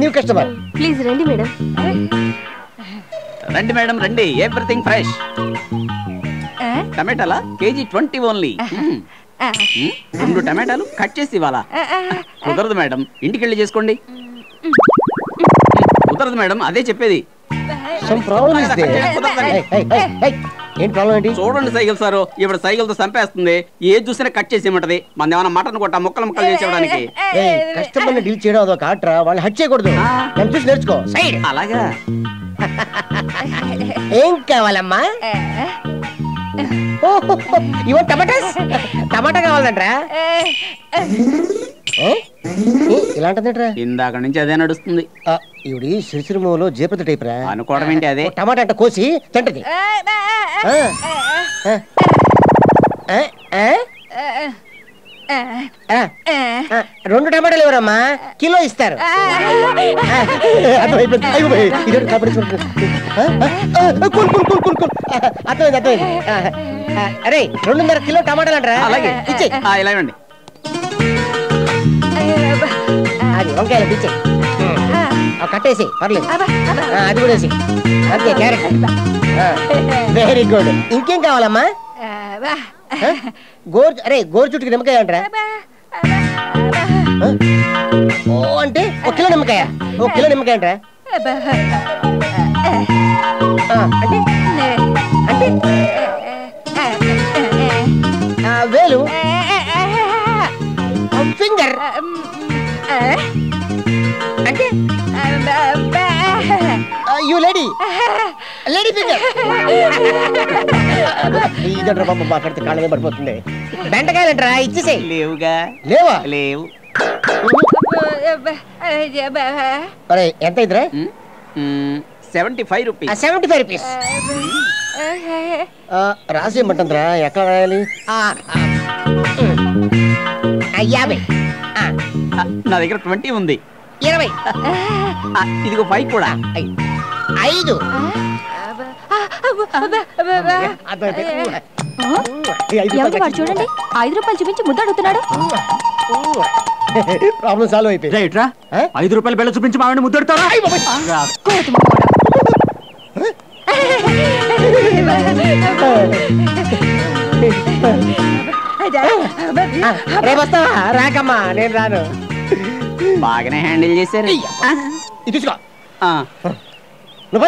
New customer please రండి madam రండి madam రండి. Everything fresh టమాటాలా? Kg twenty only. రెండు టమాటాలు కట్ చేసి ఇవ్వాలా? కుదరదు మేడం ఇంటికి వెళ్ళి చేసుకోండి కుదరదు మేడం అదే చెప్పేది. ఏంటి ప్రాబ్లం ఏంటి? చూడండి సైకిల్ సారు ఇప్పుడు సైకిల్తో చంపేస్తుంది. ఏది చూసినా కట్ చేసి ఇమ్మంటది మన ఏమైనా మటన్ కొట్ట ముక్కలు ముక్కలు చేసేవడానికి కస్టమర్ని డీల్ చేయడం అదొక ఆట్రా వాళ్ళు హట్ చేయకూడదు. నన్ను చూసి నేర్చుకో. సైడ్ అలాగా? ఏం కావాలమ్మా? ఇవో టమాటాస్. టమాటా కావాలంట్రా. ఇలాంటిదేంట్రా ఇందాక నుంచి అదే నడుస్తుంది ఆ, ఈవిడి సిరిసిరిమూలో జీపతి టైప్ రా అనుకోవడం ఏంటి అదే టమాటా అంటే కోసి తింటది రెండు టమాటాలు ఎవరమ్మా కిలో ఇస్తారు అర్థమైంది అర్థమైంది అరే రెండున్నర కిలో టమాటాలు అంటారా అలాగే ఇచ్చే ఆ, ఇలా ఇవ్వండి అది వంకాయలు ఇచ్చే కట్టేసి పర్లేదు. అది కూడా అంతే క్యారెట్. వెరీ గుడ్ ఇంకేం కావాలమ్మా? గోరు అరే గోరు చుట్టుకి నిమ్మకాయ అంటారా? ఓ అంటే ఒక కిలో నిమ్మకాయ. ఒక కిలో నిమ్మకాయ అంటారా? అంటే? వేలు. ఫింగర్. అంటే యూ లేడీ లేడీ ఫింగర్ ఇదంటారా బాబు మాట్లాడితే కాళ్ళ మీద పడిపోతుంది. బెండకాయలంటారా ఇచ్చేసేయ్ లేవుగా. లేవా? లేవు. అరే ఎంత ఇద్దరా seventy five rupees seventy five rupees రాసి ఇమ్మంటుందిరా ఎక్కడ రాయాలి? యాభై. నా దగ్గర ట్వంటీ ఉంది. ఇరవై. ఇదిగో ఫైవ్ కూడా. ఐదు. ఎవరు వాడు చూడండి? ఐదు రూపాయలు చూపించి ముద్ద అడుగుతున్నాడు ప్రాబ్లం సాల్వ్ అయిపోయింది. రైట్ రా ఆ? ఐదు రూపాయలు బిళ్ళ చూపించి మామిడి ముద్దెడతారా రేపు వస్తావా? రాకమ్మా నేను రాను. బాగానే హ్యాండిల్ చేశారు. ఇది తీసుకో.